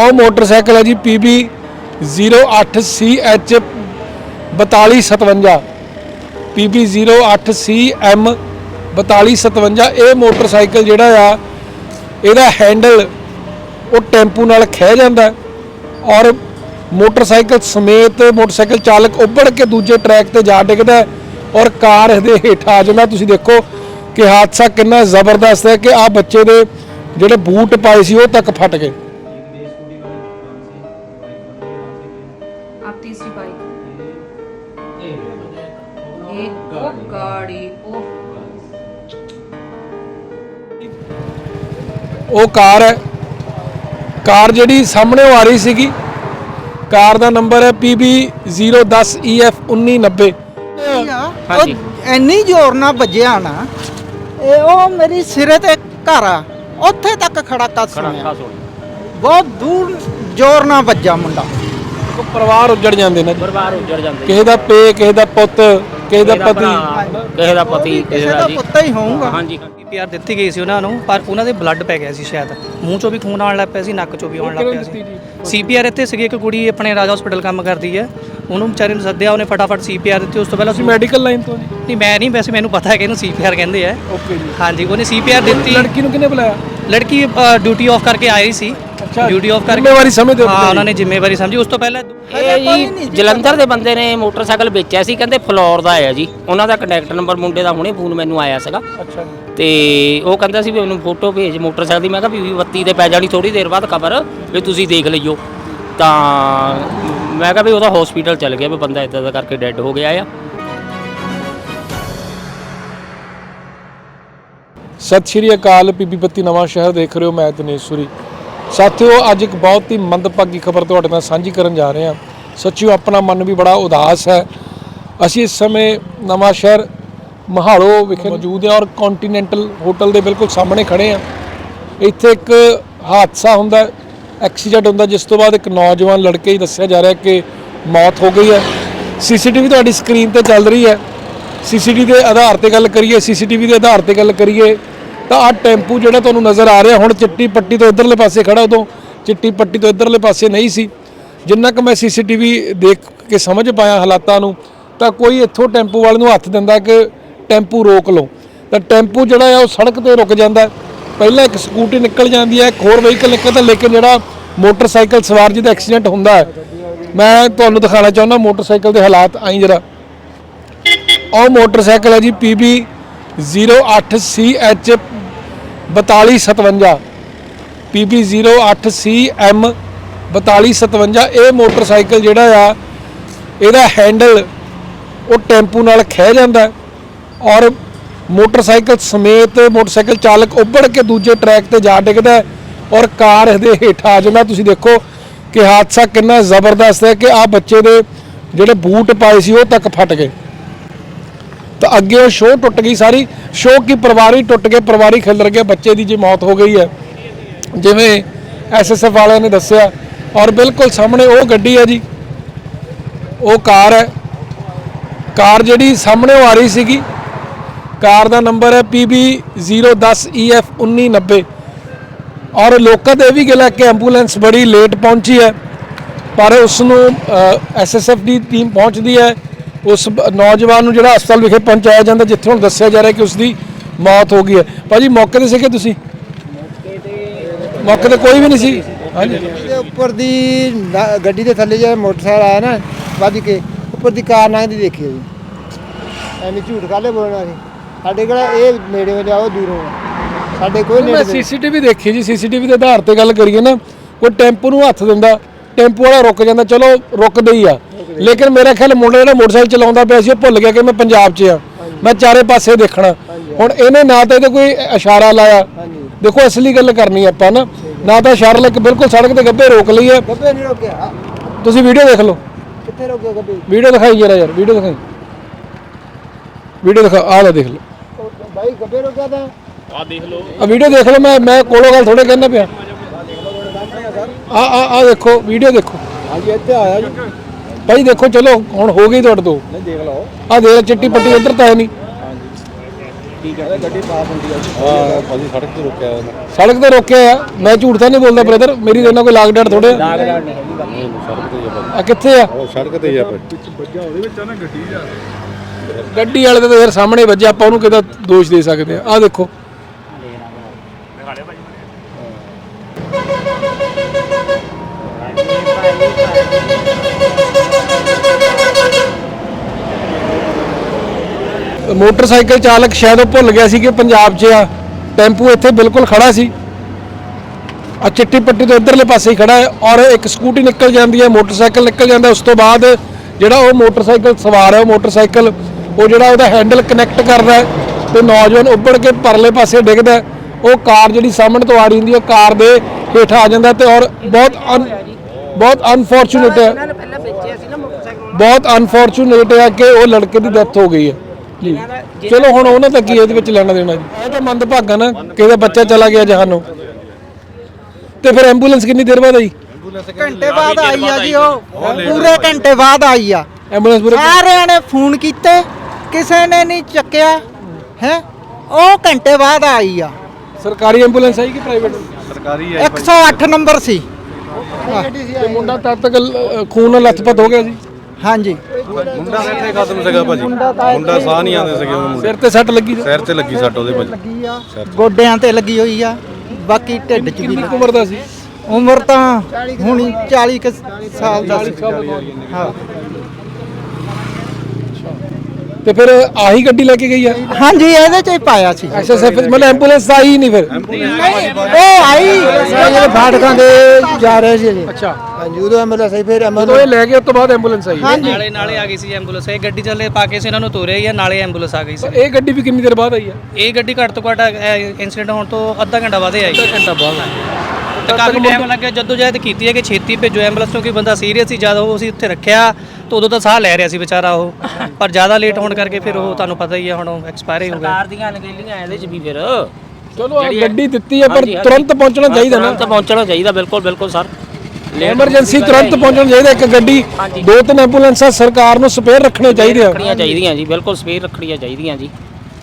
ਉਹ ਮੋਟਰਸਾਈਕਲ ਹੈ ਜੀ PB 08CH 4257 PB 08CM 4257 ਇਹ ਮੋਟਰਸਾਈਕਲ ਜਿਹੜਾ ਆ, ਇਹਦਾ ਹੈਂਡਲ ਉਹ ਟੈਂਪੂ ਨਾਲ ਖਹਿ ਜਾਂਦਾ ਔਰ ਮੋਟਰਸਾਈਕਲ ਸਮੇਤ ਮੋਟਰਸਾਈਕਲ ਚਾਲਕ ਉੱਭੜ ਕੇ ਦੂਜੇ ਟਰੈਕ ਤੇ ਜਾ ਡਿੱਗਦਾ ਔਰ ਕਾਰ ਇਹਦੇ ਹੇਠ ਆ ਜਾਂਦਾ। ਤੁਸੀਂ ਦੇਖੋ ਕਿ ਹਾਦਸਾ ਕਿੰਨਾ ਜ਼ਬਰਦਸਤ ਹੈ ਕਿ ਆ ਬੱਚੇ ਦੇ ਜਿਹੜੇ ਬੂਟ ਪਾਏ ਸੀ ਉਹ ਤੱਕ ਫਟ ਗਏ। ਉਹ ਕਾਰ ਹੈ। ਕਾਰ ਜਿਹੜੀ ਸਾਹਮਣੇ ਆ ਰਹੀ ਸੀਗੀ। ਕਾਰ ਦਾ ਨੰਬਰ ਹੈ PB 010EF 1990 ਹਾਂਜੀ। ਇੰਨੀ ਜ਼ੋਰ ਨਾਲ ਵੱਜਿਆ ਨਾ ਇਹ ਉਹ ਮੇਰੀ ਸਿਰੇ ਤੇ ਘਰ ਆ। ਉੱਥੇ ਤੱਕ ਖੜਾ ਕਰ ਸੁਣਿਆ। ਬਹੁਤ ਦੂਰ ਜ਼ੋਰ ਨਾਲ ਵੱਜਾ ਮੁੰਡਾ। ਪਰਿਵਾਰ ਉੱਜੜ ਜਾਂਦੇ ਨੇ ਪਰਿਵਾਰ ਉੱਜੜ ਜਾਂਦੇ ਕਿਸੇ ਦਾ ਪੇ ਕਿਸੇ ਦਾ ਪੁੱਤ ਕਿਸੇ ਦਾ ਪਤੀ। ਕਿਸੇ ਦਾ ਪਤੀ ਕਿਸੇ ਦਾ ਜੀ। ਪੁੱਤ ਹੀ ਹੋਊਗਾ। ਹਾਂਜੀ। ਪੀਆਰ ਦਿੱਤੀ ਗਈ ਸੀ ਉਹਨਾਂ ਨੂੰ ਪਰ ਉਹਨਾਂ ਦੇ ਬਲੱਡ ਪੈ ਗਿਆ ਸੀ ਸ਼ਾਇਦ। ਮੂੰਹ ਚੋਂ ਵੀ ਖੂਨ ਆਉਣ ਲੱਗ ਪਿਆ ਸੀ ਨੱਕ ਚੋਂ ਵੀ ਆਉਣ ਲੱਗ ਪਿਆ ਸੀ। ਸੀਪੀਆਰ ਇੱਥੇ ਸੀਗੀ ਇੱਕ ਕੁੜੀ ਆਪਣੇ ਰਾਜਾ ਹਸਪੀਟਲ ਕੰਮ ਕਰਦੀ ਹੈ। ਉਹਨੂੰ ਵਿਚਾਰੇ ਨੂੰ ਸੱਦਿਆ ਉਹਨੇ ਫਟਾਫਟ ਸੀਪੀਆਰ ਦਿੱਤੀ ਉਸ ਤੋਂ ਪਹਿਲਾਂ ਤੁਸੀਂ ਮੈਡੀਕਲ ਲਾਈਨ ਤੋਂ ਜੀ? ਨਹੀਂ ਮੈਂ ਨਹੀਂ ਵੈਸੇ ਮੈਨੂੰ ਪਤਾ ਹੈ ਕਿ ਇਹਨੂੰ ਸੀਪੀਆਰ ਕਹਿੰਦੇ ਆ। ਓਕੇ ਜੀ। ਹਾਂਜੀ ਉਹਨੇ ਸੀਪੀਆਰ ਦਿੱਤੀ। ਲੜਕੀ ਨੂੰ ਕਿਹਨੇ ਬੁਲਾਇਆ? ਲੜਕੀ ਡਿਊਟੀ ਆਫ ਕਰਕੇ ਆਈ ਸੀ। ਅੱਛਾ। ਡਿਊਟੀ ਆਫ ਕਰਕੇ ਜ਼ਿੰਮੇਵਾਰੀ ਸਮਝਦੇ ਹੋ? ਉਹਨਾਂ ਨੇ ਜ਼ਿੰਮੇਵਾਰੀ ਸਮਝੀ। ਉਸ ਤੋਂ ਪਹਿਲਾਂ ਇਹ ਜੀ ਜਲੰਧਰ ਦੇ ਬੰਦੇ ਨੇ ਮੋਟਰਸਾਈਕਲ ਵੇਚਿਆ ਸੀ ਕਹਿੰਦੇ ਫਲੋਰ ਦਾ ਹੈ ਜੀ। ਉਹਨਾਂ ਦਾ ਕੰਟੈਕਟ ਨੰਬਰ ਮੁੰਡੇ ਦਾ ਹੁਣੇ ਫੋਨ ਮੈਨੂੰ ਆਇਆ ਸੀਗਾ। ਅੱਛਾ ਜੀ। ਤੇ ਉਹ ਕਹਿੰਦਾ ਸੀ ਵੀ ਮੈਨੂੰ ਫੋਟੋ ਭੇਜ ਮੋਟਰਸਾਈਕਲ ਦੀ। ਮੈਂ ਕਿਹਾ ਵੀ 32 ਤੇ ਪੈ ਜਾਣੀ ਥੋੜੀ ਦੇਰ ਬਾਅਦ ਖਬਰ ਵੀ ਤੁਸੀਂ ਦੇਖ ਲਈਓ। ਤਾਂ ਮੈਂ ਕਿਹਾ ਵੀ ਉਹਦਾ ਹਸਪੀਟਲ ਚੱਲ ਗਿਆ ਵੀ ਬੰਦਾ ਇਦਾਂ ਦਾ ਕਰਕੇ ਡੈੱਡ ਹੋ ਗਿਆ ਆ। ਸਤਿ ਸ਼੍ਰੀ ਅਕਾਲ ਪੀਪੀ ਬੱਤੀ ਨਵਾਂ ਸ਼ਹਿਰ ਦੇਖ ਰਹੇ ਹੋ, ਮੈਂ ਦਿਨੇਸ਼ੂਰੀ ਸਾਥੀਓ, ਅੱਜ ਇੱਕ ਬਹੁਤ ਹੀ ਮੰਦਭਾਗੀ ਖਬਰ ਤੁਹਾਡੇ ਨਾਲ ਸਾਂਝੀ ਕਰਨ ਜਾ ਰਹੇ ਹਾਂ। ਸੱਚੀਓ, ਆਪਣਾ ਮਨ ਵੀ ਬੜਾ ਉਦਾਸ ਹੈ। ਅਸੀਂ ਇਸ ਸਮੇਂ ਨਵਾਂ ਸ਼ਹਿਰ ਮਹਾੜੋ ਵਿਖੇ ਮੌਜੂਦ ਹਾਂ ਔਰ ਕੰਟੀਨੈਂਟਲ ਹੋਟਲ ਦੇ ਬਿਲਕੁਲ ਸਾਹਮਣੇ ਖੜੇ ਹਾਂ। ਇੱਥੇ ਇੱਕ ਹਾਦਸਾ ਹੁੰਦਾ ਐਕਸੀਡੈਂਟ ਹੁੰਦਾ ਜਿਸ ਤੋਂ ਬਾਅਦ ਇੱਕ ਨੌਜਵਾਨ ਲੜਕੇ ਹੀ ਦੱਸਿਆ ਜਾ ਰਿਹਾ ਕਿ ਮੌਤ ਹੋ ਗਈ ਹੈ। ਸੀਸੀਟੀਵੀ ਤੁਹਾਡੀ ਸਕਰੀਨ ਤੇ ਚੱਲ ਰਹੀ ਹੈ। ਸੀਸੀਟੀਵੀ ਦੇ ਆਧਾਰ ਤੇ ਗੱਲ ਕਰੀਏ ਸੀਸੀਟੀਵੀ ਦੇ ਆਧਾਰ ਤੇ ਗੱਲ ਕਰੀਏ ਤਾਂ ਆ ਟੈਂਪੂ ਜਿਹੜਾ ਤੁਹਾਨੂੰ ਨਜ਼ਰ ਆ ਰਿਹਾ, ਹੁਣ ਚਿੱਟੀ ਪੱਟੀ ਤੋਂ ਇਧਰਲੇ ਪਾਸੇ ਖੜਾ ਉਦੋਂ, ਚਿੱਟੀ ਪੱਟੀ ਤੋਂ ਇਧਰਲੇ ਪਾਸੇ ਨਹੀਂ ਸੀ। ਜਿੰਨਾ ਕਿ ਮੈਂ ਸੀਸੀਟੀਵੀ ਦੇਖ ਕੇ ਸਮਝ ਪਾਇਆ ਹਾਲਾਤਾਂ ਨੂੰ, ਤਾਂ ਕੋਈ ਇੱਥੋਂ ਟੈਂਪੂ ਵਾਲੇ ਨੂੰ ਹੱਥ ਦਿੰਦਾ ਕਿ ਟੈਂਪੂ ਰੋਕ ਲਓ। ਤਾਂ ਟੈਂਪੂ ਜਿਹੜਾ ਆ, ਉਹ ਸੜਕ ਤੇ ਰੁਕ ਜਾਂਦਾ। ਪਹਿਲਾਂ ਇੱਕ ਸਕੂਟੀ ਨਿਕਲ ਜਾਂਦੀ ਹੈ ਇੱਕ ਹੋਰ ਵਹੀਕਲ ਨਿਕਲਦਾ, ਲੇਕਿਨ ਜਿਹੜਾ ਮੋਟਰਸਾਈਕਲ ਸਵਾਰ ਜਿਹਦਾ ਐਕਸੀਡੈਂਟ ਹੁੰਦਾ ਹੈ, ਮੈਂ ਤੁਹਾਨੂੰ ਦਿਖਾਉਣਾ ਚਾਹੁੰਦਾ, ਮੋਟਰਸਾਈਕਲ ਦੇ ਹਾਲਾਤ ਆਈ ਜਰਾ। ਉਹ ਮੋਟਰਸਾਈਕਲ ਹੈ ਜੀ PB 08CH 4257 PB 08CM 4257 ਇਹ ਮੋਟਰਸਾਈਕਲ ਜਿਹੜਾ ਆ, ਇਹਦਾ ਹੈਂਡਲ ਉਹ ਟੈਂਪੂ ਨਾਲ ਖਹਿ ਜਾਂਦਾ ਔਰ ਮੋਟਰਸਾਈਕਲ ਸਮੇਤ ਮੋਟਰਸਾਈਕਲ ਚਾਲਕ ਉੱਭੜ ਕੇ ਦੂਜੇ ਟਰੈਕ ਤੇ ਜਾ ਡਿੱਗਦਾ ਔਰ ਕਾਰ ਦੇ ਹੇਠ ਆ ਜਾਂਦਾ। ਤੁਸੀਂ ਦੇਖੋ ਕਿ ਹਾਦਸਾ ਕਿੰਨਾ ਜ਼ਬਰਦਸਤ ਹੈ ਕਿ ਆ ਬੱਚੇ ਦੇ ਜਿਹੜੇ ਬੂਟ ਪਾਏ ਸੀ ਉਹ ਤੱਕ ਫਟ ਗਏ। ਤਾਂ ਅੱਗੇ ਉਹ ਸ਼ੋਅ ਟੁੱਟ ਗਈ ਸਾਰੀ। ਸ਼ੋਅ ਕੀ ਪਰਿਵਾਰੀ ਟੁੱਟ ਕੇ ਪਰਿਵਾਰੀ ਖਿਲਰ ਗਿਆ, ਬੱਚੇ ਦੀ ਜੀ ਮੌਤ ਹੋ ਗਈ ਹੈ। ਜਿਵੇਂ ਐਸਐਸਐਫ ਵਾਲਿਆਂ ਨੇ ਦੱਸਿਆ, ਔਰ ਬਿਲਕੁਲ ਸਾਹਮਣੇ ਉਹ ਗੱਡੀ ਹੈ ਜੀ। ਉਹ ਕਾਰ ਹੈ। ਕਾਰ ਜਿਹੜੀ ਸਾਹਮਣੇ ਆ ਰਹੀ ਸੀਗੀ। ਕਾਰ ਦਾ ਨੰਬਰ ਹੈ PB 010EF 1990 ਔਰ ਲੋਕਾਂ ਦੇ ਇਹ ਵੀ ਗਿਲਾ ਕਿ ਐਂਬੂਲੈਂਸ ਬੜੀ ਲੇਟ ਪਹੁੰਚੀ ਹੈ। ਪਰ ਉਸ ਨੂੰ ਐਸਐਸਐਫ ਦੀ ਟੀਮ ਪਹੁੰਚਦੀ ਹੈ। ਉਸ ਨੌਜਵਾਨ ਨੂੰ ਜਿਹੜਾ ਹਸਪਤਾਲ ਵਿਖੇ ਪਹੁੰਚਾਇਆ ਜਾਂਦਾ ਜਿੱਥੇ ਹੁਣ ਦੱਸਿਆ ਜਾ ਰਿਹਾ ਕਿ ਉਸ ਦੀ ਮੌਤ ਹੋ ਗਈ ਹੈ। ਭਾਜੀ ਮੌਕੇ ਤੇ ਸੀਗੇ ਤੁਸੀਂ? ਮੌਕੇ ਤੇ ਕੋਈ ਵੀ ਨਹੀਂ ਸੀ? ਹਾਂਜੀ। ਦੇ ਉੱਪਰ ਦੀ ਨਾ- ਗੱਡੀ ਦੇ ਥੱਲੇ ਜਿਹੜਾ ਮੋਟਰਸਾਈਕਲ ਆਇਆ ਨਾ ਵੱਜ ਕੇ ਉੱਪਰ ਦੀ ਕਾਰ ਲੰਘਦੀ ਦੇਖੀ ਜੀ। ਐਵੇਂ ਝੂਠ ਕਾਲੇ ਬੋਲਣਾ ਸੀ ਸਾਡੇ ਕੋਲ ਇਹ ਨੇੜੇ ਹੋ ਜਾਓ ਦੂਰੋਂ ਆ। ਸਾਡੇ ਕੋਈ ਮੈਂ ਨੇੜੇ ਦੇ- ਸੀਸੀਟੀਵੀ ਦੇਖੀ ਜੀ ਸੀਸੀਟੀਵੀ ਦੇ ਆਧਾਰ ਤੇ ਗੱਲ ਕਰੀਏ ਨਾ ਕੋਈ ਟੈਂਪੂ ਨੂੰ ਹੱਥ ਦਿੰਦਾ ਟੈਂਪੂ ਵਾਲਾ ਰੁਕ ਜਾਂਦਾ ਚਲੋ ਰੁਕਦਾ ਹੀ ਆ। ਲੇਕਿਨ ਮੇਰਾ ਖਿਆਲ ਮੁੰਡਾ ਜਿਹੜਾ ਮੋਟਰਸਾਈਕਲ ਚਲਾਉਂਦਾ ਪਿਆ ਸੀ ਉਹ ਭੁੱਲ ਗਿਆ ਕਿ ਮੈਂ ਪੰਜਾਬ 'ਚ ਆ। ਮੈਂ ਚਾਰੇ ਪਾਸੇ ਦੇਖਣਾ। ਹੁਣ ਇਹਨੇ ਨਾ ਤਾਂ ਇਹਦੇ ਕੋਈ ਇਸ਼ਾਰਾ ਲਾਇਆ। ਦੇਖੋ ਅਸਲੀ ਗੱਲ ਕਰਨੀ ਆਪਾਂ ਨਾ। ਨਾ ਤਾਂ ਇਸ਼ਾਰਾ ਲਾ ਕੇ ਬਿਲਕੁਲ ਸੜਕ ਤੇ ਗੱਬੇ ਰੋਕ ਲਈ ਹੈ ਗੱਬੇ ਨਹੀਂ ਰੋਕਿਆ। ਆ, ਤੁਸੀਂ ਵੀਡੀਓ ਦੇਖ ਲਓ। ਕਿੱਥੇ ਰੋਕਿਆ ਗੱਬੇ? ਵੀਡੀਓ ਦਿਖਾਈ ਜਰਾ ਯਾਰ ਵੀਡੀਓ ਦਿਖਾਈ। ਵੀਡੀਓ ਦਿਖਾ ਆਹ ਲੈ ਦੇਖ ਲਓ। ਬਾਈ ਗੱਬੇ ਰੋਕਿਆ ਤਾਂ। ਆ ਵੀਡੀਓ ਦੇਖ ਲਓ ਮੈਂ ਮੈਂ ਕੋਲੋਂ ਗੱਲ ਥੋੜੇ ਕਹਿੰਦਾ ਪਿਆ। ਆ ਆ ਆ ਦੇਖੋ ਵੀਡੀਓ ਦੇਖੋ। ਹਾਂਜੀ ਇੱਥੇ ਆਇਆ ਜੀ। ਭਾਈ ਦੇਖੋ ਚਲੋ ਹੁਣ ਹੋ ਗਈ ਤੁਹਾਡੇ ਤੋਂ। ਨਹੀਂ ਦੇਖ ਲਓ। ਆ ਦੇਖ ਚਿੱਟੀ ਪੱਟੀ ਇੱਧਰ ਤਾਂ ਹੈ ਨਹੀਂ। ਹਾਂ ਭਾਜੀ ਸੜਕ ਤੇ ਰੁਕਿਆ ਉਹਨੇ ਸੜਕ ਤੇ ਰੋਕਿਆ ਆ। ਮੈਂ ਝੂਠ ਤਾਂ ਨਹੀਂ ਬੋਲਦਾ ਬ੍ਰਦਰ ਮੇਰੀ ਇਹਨਾਂ ਕੋਈ ਲਾਗ ਡਾਟ ਥੋੜੇ ਸੜਕ ਤੇ ਹੀ ਆ ਕਿੱਥੇ ਆ? ਉਹ ਸੜਕ ਤੇ ਹੀ ਆ ਗੱਡੀ ਵਾਲੇ ਦੇ ਤਾਂ ਯਾਰ ਸਾਹਮਣੇ ਵੱਜਿਆ ਆਪਾਂ ਉਹਨੂੰ ਕਿਹਦਾ ਦੋਸ਼ ਦੇ ਸਕਦੇ ਆ। ਆ ਦੇਖੋ। ਮੋਟਰਸਾਈਕਲ ਚਾਲਕ ਸ਼ਾਇਦ ਉਹ ਭੁੱਲ ਗਿਆ ਸੀ ਕਿ ਪੰਜਾਬ 'ਚ ਆ। ਟੈਂਪੂ ਇੱਥੇ ਬਿਲਕੁਲ ਖੜਾ ਸੀ। ਆ ਚਿੱਟੀ ਪੱਟੀ ਤੋਂ ਇਧਰਲੇ ਪਾਸੇ ਹੀ ਖੜਾ ਹੈ ਔਰ ਇੱਕ ਸਕੂਟੀ ਨਿਕਲ ਜਾਂਦੀ ਹੈ ਮੋਟਰਸਾਈਕਲ ਨਿਕਲ ਜਾਂਦਾ ਉਸ ਤੋਂ ਬਾਅਦ ਜਿਹੜਾ ਉਹ ਮੋਟਰਸਾਈਕਲ ਸਵਾਰ ਹੈ ਉਹ ਮੋਟਰਸਾਈਕਲ ਉਹ ਜਿਹੜਾ ਉਹਦਾ ਹੈਂਡਲ ਕਨੈਕਟ ਕਰਦਾ ਹੈ ਤੇ ਨੌਜਵਾਨ ਉੱਪੜ ਕੇ ਪਰਲੇ ਪਾਸੇ ਡਿੱਗਦਾ ਹੈ। ਉਹ ਕਾਰ ਜਿਹੜੀ ਸਾਹਮਣੇ ਤੋਂ ਆ ਰਹੀ ਹੁੰਦੀ ਹੈ ਕਾਰ ਦੇ ਹੇਠ ਆ ਜਾਂਦਾ ਤੇ ਔਰ ਬਹੁਤ ਬਹੁਤ ਅਨਫੋਰਚੂਨੇਟ ਹੈ। ਬਹੁਤ ਅਨਫੋਰਚੂਨੇਟ ਹੈ ਕਿ ਉਹ ਲੜਕੇ ਦੀ ਡੈਥ ਹੋ ਗਈ ਹੈ। ਜੀ ਚਲੋ ਹੁਣ ਉਹਨਾਂ ਦਾ ਕੀ ਇਹਦੇ ਵਿੱਚ ਲੈਣਾ ਦੇਣਾ ਜੀ? ਇਹ ਤਾਂ ਮੰਦਭਾਗਾ ਨਾ ਕਿਸੇ ਦਾ ਬੱਚਾ ਚਲਾ ਗਿਆ ਜਹਾਨੋਂ ਤੇ ਫਿਰ ਐਂਬੂਲੈਂਸ ਕਿੰਨੀ ਦੇਰ ਬਾਅਦ ਆਈ? ਘੰਟੇ ਬਾਅਦ ਆਈ ਆ ਜੀ ਉਹ। ਪੂਰੇ ਘੰਟੇ ਬਾਅਦ ਆਈ ਆ। ਐਂਬੂਲੈਂਸ ਪੂਰੇ ਸਾਰਿਆਂ ਨੇ ਫੋਨ ਕੀਤੇ ਕਿਸੇ ਨੇ ਨਹੀਂ ਚੱਕਿਆ ਹੈ? ਉਹ ਘੰਟੇ ਬਾਅਦ ਆਈ ਆ। ਸਰਕਾਰੀ ਐਂਬੂਲੈਂਸ ਆਈ ਕਿ ਪ੍ਰਾਈਵੇਟ ਸਰਕਾਰੀ 108 ਨੰਬਰ ਸੀ। ਤੇ ਮੁੰਡਾ ਤਦ ਤੱਕ ਖੂਨ ਨਾਲ ਲੱਥਪੱਥ ਹੋ ਗਿਆ ਸੀ। ਹਾਂਜੀ। ਮੁੰਡਾ ਇੱਥੇ ਖਤਮ ਸੀਗਾ ਭਾਜੀ। ਮੁੰਡਾ ਸਾਹ ਨਹੀਂ ਆਉਂਦੇ ਸੀਗੇ ਉਹਨੂੰ ਸਿਰ ਤੇ ਸੱਟ ਲੱਗੀ ਸੀ। ਸਿਰ ਤੇ ਲੱਗੀ ਸੱਟ ਉਹਦੇ ਭਾਜੀ। ਲੱਗੀ ਆ। ਗੋਡਿਆਂ ਤੇ ਲੱਗੀ ਹੋਈ ਆ। ਬਾਕੀ ਢਿੱਡ 'ਚ ਵੀ ਲੱਗੀ। ਉਮਰ ਦਾ ਸੀ? ਉਮਰ ਤਾਂ ਹੁਣੀ 40 ਕੁ ਸਾਲ ਦਾ ਸੀ। ਹਾਂ। ਤੇ ਫਿਰ ਆਹੀ ਗੱਡੀ ਲੈ ਕੇ ਗਈ ਆ? ਹਾਂਜੀ ਇਹਦੇ 'ਚ ਹੀ ਪਾਇਆ ਸੀ। ਐਸਐਸਐਫ ਮਤਲਬ ਐਂਬੂਲੈਂਸ ਆਈ ਹੀ ਨਹੀਂ ਫਿਰ? ਉਹ ਆਈ। ਜਿਹੜੇ ਫਾਟਕਾਂ ਦੇ ਜਾ ਰਹੇ ਸੀ ਜੀ ਅੱਛਾ। ਹਾਂਜੀ ਉਦੋਂ ਐਮਬੂਲੈਂਸ ਆਈ ਫਿਰ ਜਦੋਂ ਇਹ ਲੈ ਗਏ ਉਸ ਤੋਂ ਬਾਅਦ ਐਂਬੂਲੈਂਸ ਆਈ। ਨਾਲੇ ਨਾਲੇ ਆ ਗਈ ਸੀ ਐਂਬੂਲੈਂਸ ਇਹ ਗੱਡੀ ਚੱਲੇ ਪਾ ਕੇ ਸੀ ਇਹਨਾਂ ਨੂੰ ਤੋਰਿਆ ਹੀ ਆ ਨਾਲੇ ਐਂਬੂਲੈਂਸ ਆ ਗਈ ਸੀ। ਇਹ ਗੱਡੀ ਵੀ ਕਿੰਨੀ ਦੇਰ ਬਾਅਦ ਆਈ ਆ? ਇਹ ਗੱਡੀ ਘੱਟ ਤੋਂ ਘੱਟ ਇਨਸੀਡੈਂਟ ਹੋਣ ਤੋਂ ਅੱਧਾ ਘੰਟਾ ਬਾਅਦ ਹੀ ਆਈ। ਘੰਟਾ ਬਾਅਦ। ਕਾਫੀ ਟਾਈਮ ਲੱਗਿਆ ਜਦੋਂ ਜਹਿਦ ਕੀਤੀ ਹੈ ਕਿ ਛੇਤੀ ਭੇਜੋ ਐਂਬੂਲੈਂਸ ਕਿਉਂਕਿ ਬੰਦਾ ਸੀਰੀਅਸ ਸੀ ਜਦ ਉਹ ਅਸੀਂ ਉੱਥੇ ਰੱਖਿਆ ਤਾਂ ਉਦੋਂ ਤਾਂ ਸਾਹ ਲੈ ਰਿਹਾ ਸੀ ਵਿਚਾਰਾ ਉਹ। ਪਰ ਜ਼ਿਆਦਾ ਲੇਟ ਹੋਣ ਕਰਕੇ ਫਿਰ ਉਹ ਤੁਹਾਨੂੰ ਪਤਾ ਹੀ ਹੈ ਹੁਣ ਐਕਸਪਾਇਰ ਹੀ ਹੋ ਗਿਆ ਸਰਕਾਰ ਦੀਆਂ ਅਣਗਹਿਲੀਆਂ ਇਹਦੇ ਚ ਵੀ ਫਿਰ। ਚਲੋ ਆਹ ਗੱਡੀ ਦਿੱਤੀ ਆ ਪਰ ਤੁਰੰਤ ਪਹੁੰਚਣਾ ਚਾਹੀਦਾ ਨਾ। ਤੁਰੰਤ ਪਹੁੰਚਣਾ ਚਾਹੀਦਾ ਬਿਲਕੁਲ ਬਿਲਕੁਲ ਸਰ। ਐਮਰਜੈਂਸੀ ਤੁਰੰਤ ਪਹੁੰਚਣਾ ਚਾਹੀਦਾ ਇੱਕ ਗੱਡੀ ਹਾਂਜੀ। ਦੋ ਤਿੰਨ ਐਂਬੂਲੈਂਸਾਂ ਸਰਕਾਰ ਨੂੰ ਸਪੇਅਰ ਰੱਖਣੇ ਚਾਹੀਦੇ ਆ ਰੱਖਣੀਆਂ ਚਾਹੀਦੀਆਂ ਜੀ ਬਿਲਕੁਲ ਸਪੇਅਰ ਰੱਖਣੀਆਂ ਚਾਹੀਦੀਆਂ ਜੀ।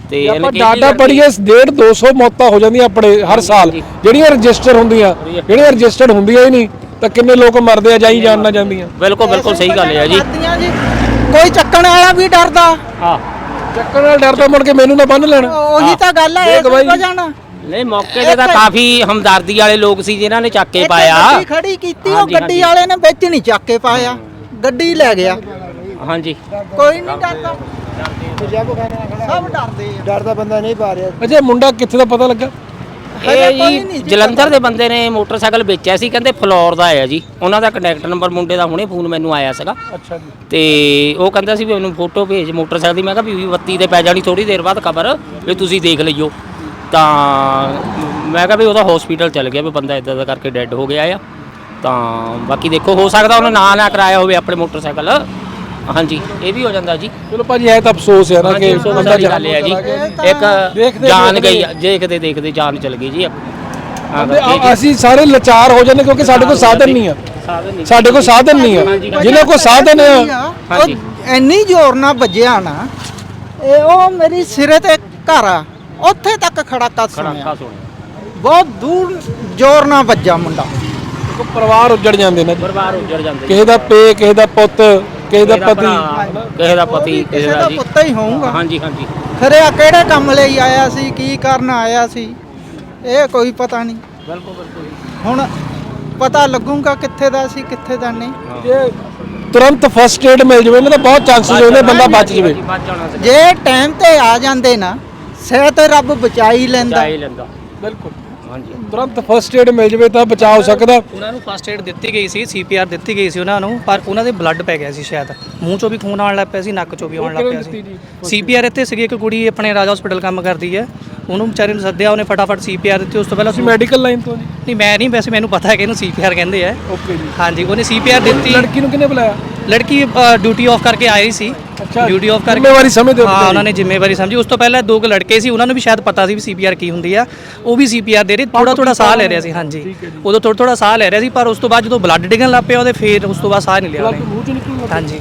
ਤੇ ਆਪਾਂ ਅਣਗਹਿਲੀ ਡਾਟਾ ਕਰਕੇ- ਪੜੀਏ 1.5 200 ਮੌਤਾਂ ਹੋ ਜਾਂਦੀਆਂ ਆਪਣੇ ਹਰ ਸਾਲ। ਜਿਹੜੀਆਂ ਰਜਿਸਟਰ ਹੁੰਦੀਆਂ ਜਿਹੜੀਆਂ ਰਜਿਸਟਰਡ ਹੁੰਦੀਆਂ ਹੀ ਨਹੀਂ। ਤਾਂ ਕਿੰਨੇ ਲੋਕ ਮਰਦੇ ਆ ਜਾਈ ਜਾਣ ਨਾ ਜਾਂਦੀਆਂ? ਬਿਲਕੁਲ ਬਿਲਕੁਲ ਸਹੀ ਗੱਲ ਹੈ ਜੀ। ਕੋਈ ਚੱਕਣ ਵਾਲਾ ਵੀ ਡਰਦਾ। ਹਾਂ। ਚੱਕਣ ਨਾਲ ਡਰਦਾ ਮੁੜ ਕੇ ਮੈਨੂੰ ਨਾ ਬੰਨ ਲੈਣ। ਉਹੀ ਤਾਂ ਗੱਲ ਹੈ ਦੇਖ ਬਾਈ। ਇਹ ਜਾਣਾ। ਨਹੀਂ ਮੌਕੇ ਤੇ ਤਾਂ ਕਾਫੀ ਹਮਦਰਦੀ ਵਾਲੇ ਲੋਕ ਸੀ ਜਿਨ੍ਹਾਂ ਨੇ ਚੱਕ ਕੇ ਇੱਕ ਪਾਇਆ। ਗੱਡੀ ਖੜੀ ਕੀਤੀ ਉਹ ਹਾਂਜੀ, ਗੱਡੀ ਹਾਂਜੀ। ਵਾਲੇ ਨੇ ਵਿੱਚ ਨਹੀਂ ਚੱਕ ਕੇ ਪਾਇਆ। ਗੱਡੀ ਲੈ ਗਿਆ। ਹਾਂਜੀ। ਕੋਈ ਨਹੀਂ ਡਰਦਾ। ਸਭ ਡਰਦੇ ਆ। ਡਰਦਾ ਬੰਦਾ ਨਹੀਂ ਪਾ ਰਿਹਾ ਅੱਛਾ ਮੁੰਡਾ ਕਿੱਥੇ ਦਾ ਪਤਾ ਲੱਗਾ? ਇਹ ਜੀ ਜਲੰਧਰ ਦੇ ਬੰਦੇ ਨੇ ਮੋਟਰਸਾਈਕਲ ਵੇਚਿਆ ਸੀ ਕਹਿੰਦੇ ਫਲੋਰ ਦਾ ਆਇਆ ਜੀ। ਉਹਨਾਂ ਦਾ ਕੰਟੈਕਟ ਨੰਬਰ ਮੁੰਡੇ ਦਾ ਹੁਣੇ ਫੋਨ ਮੈਨੂੰ ਆਇਆ ਸੀਗਾ। ਅੱਛਾ ਜੀ। ਤੇ ਉਹ ਕਹਿੰਦਾ ਸੀ ਵੀ ਮੈਨੂੰ ਫੋਟੋ ਭੇਜ ਮੋਟਰਸਾਈਕਲ ਦੀ। ਮੈਂ ਕਿਹਾ ਵੀ ਬੱਤੀ ਤੇ ਪੈ ਜਾਣੀ ਥੋੜੀ ਦੇਰ ਬਾਅਦ ਖਬਰ ਵੀ ਤੁਸੀਂ ਦੇਖ ਲਈਓ। ਤਾਂ ਮੈਂ ਕਿਹਾ ਵੀ ਉਹਦਾ ਹਸਪੀਟਲ ਚਲ ਗਿਆ ਵੀ ਬੰਦਾ ਇਦਾਂ ਦਾ ਕਰਕੇ ਡੈੱਡ ਹੋ ਗਿਆ ਆ। ਤਾਂ ਬਾਕੀ ਦੇਖੋ ਹੋ ਸਕਦਾ ਉਹਨੇ ਨਾ ਨਾ ਕਰਾਇਆ ਹੋਵੇ ਆਪਣੇ ਮੋਟਰਸਾਈਕਲ। ਹਾਂਜੀ ਇਹ ਵੀ ਹੋ ਜਾਂਦਾ ਜੀ। ਚਲੋ ਭਾਜੀ ਇਹ ਤਾਂ ਅਫਸੋਸ ਹੈ ਨਾ ਕਿ ਹਾਂਜੀ ਬੰਦਾ ਸਾਰੀ ਜਾਨ ਗੱਲ ਹੈ ਜੀ। ਇੱਕ ਦੇਖਦੇ- ਜਾਨ ਗਈ ਦੇਖਦੇ ਦੇਖਦੇ ਜਾਨ ਚਲ ਗਈ ਜੀ। ਅਸੀਂ ਸਾਰੇ ਲਾਚਾਰ ਹੋ ਜਾਂਦੇ ਕਿਉਂਕਿ ਸਾਡੇ ਕੋਲ ਸਾਧਨ ਨਹੀਂ ਆ। ਸਾਧਨ ਨਹੀਂ। ਸਾਡੇ ਕੋਲ ਸਾਧਨ ਨਹੀਂ ਆ। ਜਿਨ੍ਹਾਂ ਕੋਲ ਸਾਧਨ ਆ। ਹਾਂਜੀ। ਉਹ ਇੰਨੀ ਜ਼ੋਰ ਨਾਲ ਵੱਜਿਆ ਨਾ ਇਹ ਉਹ ਮੇਰੀ ਸਿਰੇ ਤੇ ਘਰ ਆ। ਉੱਥੇ ਤੱਕ ਖੜਾ ਕਰ ਸੁਣਿਆ। ਖੜਾਕਾ ਸੁਣਿਆ। ਬਹੁਤ ਦੂਰ ਜ਼ੋਰ ਨਾਲ ਵੱਜਾ ਮੁੰਡਾ। ਪਰਿਵਾਰ ਉੱਜੜ ਜਾਂਦੇ ਨੇ ਪਰਿਵਾਰ ਉੱਜੜ ਜਾਂਦੇ ਕਿਸੇ ਦਾ ਪੇ ਕਿਸੇ ਦਾ ਪੁੱਤ ਕਿਸੇ ਦਾ ਪਤੀ ਕਿਸੇ ਦਾ ਪਤੀ ਕਿਸੇ ਦਾ ਦਾ ਜੀ। ਪੁੱਤ ਹੀ ਹੋਊਗਾ। ਹਾਂਜੀ ਹਾਂਜੀ। ਖਰੇ ਆ ਕਿਹੜੇ ਕੰਮ ਲਈ ਆਇਆ ਸੀ ਕੀ ਕਰਨ ਆਇਆ ਸੀ? ਇਹ ਕੋਈ ਪਤਾ ਨਹੀਂ। ਬਿਲਕੁਲ ਬਿਲਕੁਲ ਹੁਣ ਪਤਾ ਲੱਗੂਗਾ ਕਿੱਥੇ ਦਾ ਸੀ ਕਿੱਥੇ ਦਾ ਨਹੀਂ। ਜੇ ਤੁਰੰਤ ਫਸਟ ਏਡ ਮਿਲ ਜਵੇ ਨਾ ਤਾਂ ਬਹੁਤ ਚਾਂਸਸ ਹੁੰਦੇ ਬੰਦਾ ਬਚ ਜਵੇ। ਬਚ ਜਾਣਾ ਸੀ ਜੇ ਟਾਈਮ ਤੇ ਆ ਜਾਂਦੇ ਨਾ ਸਿਹਤ ਰੱਬ ਬਚਾਈ ਲੈਂਦਾ। ਲੈਂਦਾ। ਬਿਲਕੁਲ। ਹਾਂਜੀ। ਤੁਰੰਤ ਫਸਟ ਏਡ ਮਿਲ ਜਵੇ ਤਾਂ ਬਚਾਅ ਹੋ ਸਕਦਾ। ਉਹਨਾਂ ਨੂੰ ਫਸਟ ਏਡ ਦਿੱਤੀ ਗਈ ਸੀ ਸੀਪੀਆਰ ਦਿੱਤੀ ਗਈ ਸੀ ਉਹਨਾਂ ਨੂੰ ਪਰ ਉਹਨਾਂ ਦੇ ਬਲੱਡ ਪੈ ਗਿਆ ਸੀ ਸ਼ਾਇਦ। ਮੂੰਹ ਚੋਂ ਵੀ ਖੂਨ ਆਉਣ ਲੱਗ ਪਿਆ ਸੀ ਨੱਕ ਚੋਂ ਵੀ ਆਉਣ ਲੱਗ ਪਿਆ ਸੀ। ਸੀਪੀਆਰ ਇੱਥੇ ਸੀਗੀ ਇੱਕ ਕੁੜੀ ਆਪਣੇ ਰਾਜਾ ਹਸਪੀਟਲ ਕੰਮ ਕਰਦੀ ਹੈ। ਉਹਨੂੰ ਵਿਚਾਰੇ ਨੂੰ ਸੱਦਿਆ ਉਹਨੇ ਫਟਾਫਟ ਸੀਪੀਆਰ ਦਿੱਤੀ ਉਸ ਤੋਂ ਪਹਿਲਾਂ ਤੁਸੀਂ ਮੈਡੀਕਲ ਲਾਈਨ ਤੋਂ ਜੀ? ਨਹੀਂ ਮੈਂ ਨਹੀਂ ਵੈਸੇ ਮੈਨੂੰ ਪਤਾ ਹੈ ਕਿ ਇਹਨੂੰ ਸੀਪੀਆਰ ਕਹਿੰਦੇ ਆ। ਓਕੇ ਜੀ। ਹਾਂਜੀ ਉਹਨੇ ਸੀਪੀਆਰ ਦਿੱਤੀ। ਲੜਕੀ ਨੂੰ ਕਿਹਨੇ ਬੁਲਾਇਆ? ਲੜਕੀ ਡਿਊਟੀ ਆਫ ਕਰਕੇ ਆਈ ਸੀ। ਡਿਊਟੀ ਆਫ ਕਰਕੇ ਜ਼ਿੰਮੇਵਾਰੀ ਸਮਝਦੇ ਹੋ? ਉਹਨਾਂ ਨੇ ਜ਼ਿੰਮੇਵਾਰੀ ਸਮਝੀ। ਉਸ ਤੋਂ ਪਹਿਲਾਂ ਦੋ ਕੁ ਲੜਕੇ ਸੀ ਉਹਨਾਂ ਨੂੰ ਵੀ ਸ਼ਾਇਦ ਪਤਾ ਸੀ ਵੀ ਸੀਪੀਆਰ ਕੀ ਹੁੰਦੀ ਆ। ਉਹ ਵੀ ਸੀਪੀਆਰ ਦੇ ਰਹੇ ਥੋੜਾ ਥੋੜਾ ਸਾਹ ਲੈ ਰਿਹਾ ਸੀ ਹਾਂਜੀ। ਉਦੋਂ ਥੋੜਾ ਥੋੜਾ ਸਾਹ ਲੈ ਰਿਹਾ ਸੀ ਪਰ ਉਸ ਤੋਂ ਬਾਅਦ ਜਦੋਂ ਬਲੱਡ ਡਿੱਗਣ ਲੱਗ ਪਿਆ ਉਹਦੇ ਫੇਰ ਉਸ ਤੋਂ ਬਾਅਦ ਸਾਹ ਨਹੀਂ ਲਿਆ ਉਹਨੇ। ਹਾਂਜੀ।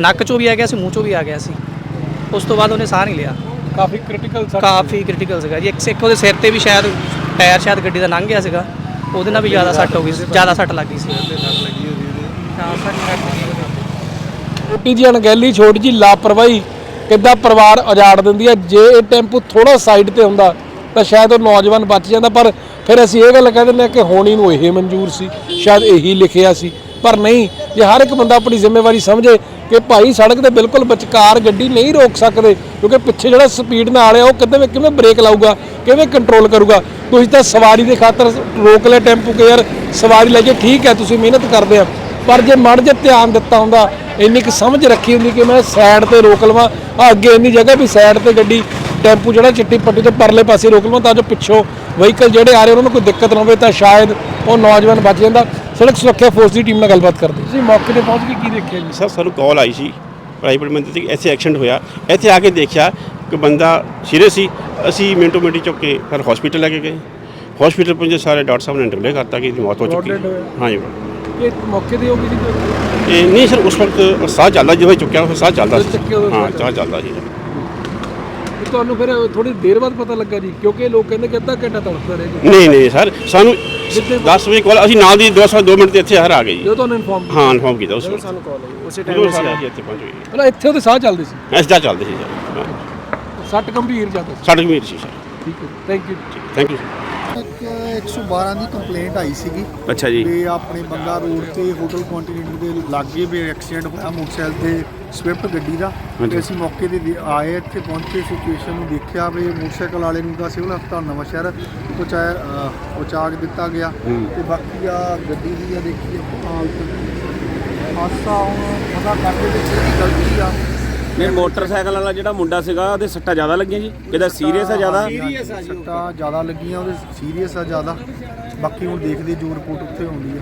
ਨੱਕ ਚੋਂ ਵੀ ਆ ਗਿਆ ਸੀ ਮੂੰਹ ਚੋਂ ਵੀ ਆ ਗਿਆ ਸੀ। ਉਸ ਤੋਂ ਬਾਅਦ ਉਹਨੇ ਸਾਹ ਨਹੀਂ ਲਿਆ। ਕਾਫੀ ਕ੍ਰਿਟੀਕਲ ਕਾਫੀ ਕ੍ਰਿਟੀਕਲ ਸੀਗਾ ਜੀ। ਇੱਕ ਸਿੱਖ ਉਹਦੇ ਸਿਰ ਤੇ ਵੀ ਸ਼ਾਇਦ ਟਾਇਰ ਸ਼ਾਇਦ ਗੱਡੀ ਦਾ ਲੰਘ ਗਿਆ ਸੀਗਾ। ਉਹਦੇ ਨਾਲ ਵੀ ਜ਼ਿਆਦਾ ਸੱਟ ਹੋ ਗਈ ਸੀ ਜ਼ਿਆਦਾ ਸੱਟ ਲੱਗ ਸੀ। ਹਾਂ ਸੱਟ ਲੱਗ। ਛੋਟੀ ਜੀ ਅਣਗਹਿਲੀ, ਛੋਟੀ ਜੀ ਲਾਪਰਵਾਹੀ ਕਿੱਦਾਂ ਪਰਿਵਾਰ ਉਜਾੜ ਦਿੰਦੀ ਹੈ? ਜੇ ਇਹ ਟੈਂਪੂ ਥੋੜਾ ਸਾਈਡ ਤੇ ਹੁੰਦਾ, ਤਾਂ ਸ਼ਾਇਦ ਉਹ ਨੌਜਵਾਨ ਬਚ ਜਾਂਦਾ। ਪਰ ਫਿਰ ਅਸੀਂ ਇਹ ਗੱਲ ਕਹਿ ਦਿੰਦੇ ਹਾਂ ਕਿ ਹੋਣੀ ਨੂੰ ਇਹ ਮਨਜ਼ੂਰ ਸੀ, ਸ਼ਾਇਦ ਇਹੀ ਲਿਖਿਆ ਸੀ। ਪਰ ਨਹੀਂ, ਜੇ ਹਰ ਇੱਕ ਬੰਦਾ ਆਪਣੀ ਜ਼ਿੰਮੇਵਾਰੀ ਸਮਝੇ ਕਿ ਭਾਈ ਸੜਕ ਦੇ ਬਿਲਕੁਲ ਵਿਚਕਾਰ ਗੱਡੀ ਨਹੀਂ ਰੋਕ ਸਕਦੇ, ਕਿਉਂਕਿ ਪਿੱਛੇ ਜਿਹੜਾ ਸਪੀਡ ਨਾਲ ਆ, ਉਹ ਕਿੱਦਾਂ ਕਿਵੇਂ ਬ੍ਰੇਕ ਲਾਊਗਾ, ਕਿਵੇਂ ਕੰਟਰੋਲ ਕਰੂਗਾ? ਤੁਸੀਂ ਤਾਂ ਸਵਾਰੀ ਦੇ ਖਾਤਰ ਰੋਕ ਲਿਆ ਟੈਂਪੂ ਕਿ ਯਾਰ ਸਵਾਰੀ ਲੈ ਕੇ ਠੀਕ ਹੈ, ਤੁਸੀਂ ਮਿਹਨਤ ਕਰਦੇ ਆ। ਪਰ ਜੇ ਮੜ ਜੇ ਧਿਆਨ ਦਿੱਤਾ ਹੁੰਦਾ ਇੰਨੀ ਕੁ ਸਮਝ ਰੱਖੀ ਹੁੰਦੀ ਕਿ ਮੈਂ ਸਾਈਡ ਤੇ ਰੋਕ ਲਵਾਂ ਆ ਅੱਗੇ ਇੰਨੀ ਜਗ੍ਹਾ ਵੀ ਸਾਈਡ ਤੇ ਗੱਡੀ ਟੈਂਪੂ ਜਿਹੜਾ ਚਿੱਟੀ ਪੱਟੀ ਤੋਂ ਪਰਲੇ ਪਾਸੇ ਰੋਕ ਲਵਾਂ ਤਾਂ ਜੋ ਪਿੱਛੋਂ ਵਹੀਕਲ ਜਿਹੜੇ ਆ ਰਹੇ ਉਹਨਾਂ ਨੂੰ ਕੋਈ ਦਿੱਕਤ ਨਾ ਹੋਵੇ ਤਾਂ ਸ਼ਾਇਦ ਉਹ ਨੌਜਵਾਨ ਬਚ ਜਾਂਦਾ। ਸੜਕ ਸੁਰੱਖਿਆ ਫੋਰਸ ਦੀ ਟੀਮ ਨਾਲ ਗੱਲਬਾਤ ਕਰਦੇ ਤੁਸੀਂ ਮੌਕੇ ਤੇ ਪਹੁੰਚ ਕੇ ਕੀ ਦੇਖਿਆ ਜੀ? ਸਰ ਸਾਨੂੰ ਕਾਲ ਆਈ ਸੀ। ਪ੍ਰਾਈਵੇਟ ਮੰਦਰ ਤੇ ਇੱਥੇ ਐਕਸੀਡੈਂਟ ਹੋਇਆ। ਇੱਥੇ ਆ ਕੇ ਦੇਖਿਆ ਕਿ ਬੰਦਾ ਸੀਰੀਅਸ ਸੀ। ਅਸੀਂ ਮਿੰਟੋ ਮਿੰਟੀ ਚੁੱਕ ਕੇ ਫਿਰ ਹਸਪੀਟਲ ਲੈ ਕੇ ਗਏ। ਹਸਪੀਟਲ ਪਹੁੰਚੇ ਸਾਰੇ ਡਾਕਟਰ ਸਾਹਿਬ ਨੇ ਡਿਕਲੇਅਰ ਕਰਤਾ ਕਿ ਇਹਦੀ ਮੌਤ ਹੋ ਚੁੱਕੀ ਹੈ। ਹਾਂਜੀ ਇਹ ਮੌਕੇ ਤੇ ਹੋ ਗਈ ਸੀ ਇਹ ਨਹੀਂ ਸਰ ਉਸ ਵਕਤ ਸਾਹ ਚੱਲਦਾ ਜਿਵੇਂ ਚੁੱਕਿਆ ਉਹ ਸਾਹ ਚੱਲਦਾ ਜਦੋਂ ਚੱਕਿਆ ਸੀ ਹਾਂ ਸਾਹ ਸਾਹ ਚੱਲਦਾ ਸੀ। ਤੇ ਤੁਹਾਨੂੰ ਫਿਰ ਥੋੜੀ ਦੇਰ ਬਾਅਦ ਪਤਾ ਲੱਗਾ ਜੀ ਕਿਉਂਕਿ ਲੋਕ ਕਹਿੰਦੇ ਕਿ ਅੱਧਾ ਘੰਟਾ ਤੜਫਦਾ ਰਿਹਾ ਜੀ। ਨਹੀਂ ਨਹੀਂ ਸਰ ਸਾਨੂੰ ਜਿੱਥੇ 10 ਵਜੇ ਕਾਲ ਅਸੀਂ ਨਾਲ ਦੀ 2 2 ਮਿੰਟ ਤੇ ਇੱਥੇ ਹਰ ਆ ਗਏ ਜੀ। ਜਦੋਂ ਤੁਹਾਨੂੰ ਇਨਫੋਰਮ ਹਾਂ ਇਨਫੋਰਮ ਕੀਤਾ ਉਸ ਵਕਤ। ਸਾਨੂੰ ਕਾਲ ਆਈ ਉਸੇ ਉਦੋਂ ਅਸੀਂ ਆ ਕੇ ਇੱਥੇ ਪਹੁੰਚ ਗਏ। ਮਤਲਬ ਇੱਥੇ ਉਹਦੇ ਸਾਹ ਚੱਲਦੇ ਸੀ। ਐਸਦਾ ਚੱਲਦੇ ਸੀ ਸਰ। ਸੱਟ ਗੰਭੀਰ ਜ਼ਿਆਦਾ ਸੀ। ਸਾਡੇ ਕਮੀਰ ਸੀ ਸਰ। ਠੀਕ ਹੈ ਥੈਂਕ ਯੂ ਥੈਂਕ ਯੂ ਇੱਕ 112 ਦੀ ਕੰਪਲੇਂਟ ਆਈ ਸੀਗੀ। ਅੱਛਾ ਜੀ। ਵੀ ਆਪਣੇ ਬੰਗਾ ਰੋਡ ਤੇ ਹੋਟਲ ਕੰਟੀਨੈਂਟ ਦੇ ਲਾਗੇ ਵੀ ਐਕਸੀਡੈਂਟ ਹੋਇਆ ਮੋਟਰਸਾਈਕਲ ਤੇ ਸਵਿਫਟ ਗੱਡੀ ਦਾ। ਤੇ ਅਸੀਂ ਮੌਕੇ ਤੇ ਆਏ ਇੱਥੇ ਪਹੁੰਚੇ ਸਿਚੁਏਸ਼ਨ ਨੂੰ ਦੇਖਿਆ ਵੀ ਮੋਟਰਸਾਈਕਲ ਵਾਲੇ ਨੂੰ ਤਾਂ ਸਿਵਲ ਹਸਪਤਾਲ ਨਵਾਂ ਸ਼ਹਿਰ ਪਹੁੰਚਾਇਆ ਪਹੁੰਚਾ ਕੇ ਦਿੱਤਾ ਗਿਆ। ਤੇ ਬਾਕੀ ਆ ਗੱਡੀ ਦੀ ਆ ਦੇਖੀਏ ਹਾਲਤ ਹਾਦਸਾ ਹੁਣ ਪਤਾ ਕਰਦੇ ਵਿੱਚ ਇਹਦੀ ਗਲਤੀ ਆ। ਨਹੀਂ ਮੋਟਰਸਾਈਕਲ ਵਾਲਾ ਜਿਹੜਾ ਮੁੰਡਾ ਸੀਗਾ ਉਹਦੇ ਸੱਟਾਂ ਜ਼ਿਆਦਾ ਲੱਗੀਆਂ ਜੀ। ਇਹਦਾ ਸੀਰੀਅਸ ਆ ਜ਼ਿਆਦਾ। ਸੱਟਾਂ ਜ਼ਿਆਦਾ ਲੱਗੀਆਂ ਉਹਦੇ ਸੀਰੀਅਸ ਆ ਜ਼ਿਆਦਾ। ਬਾਕੀ ਹੁਣ ਦੇਖਦੇ ਜੋ ਰਿਪੋਰਟ ਉੱਥੇ ਆਉਂਦੀ ਆ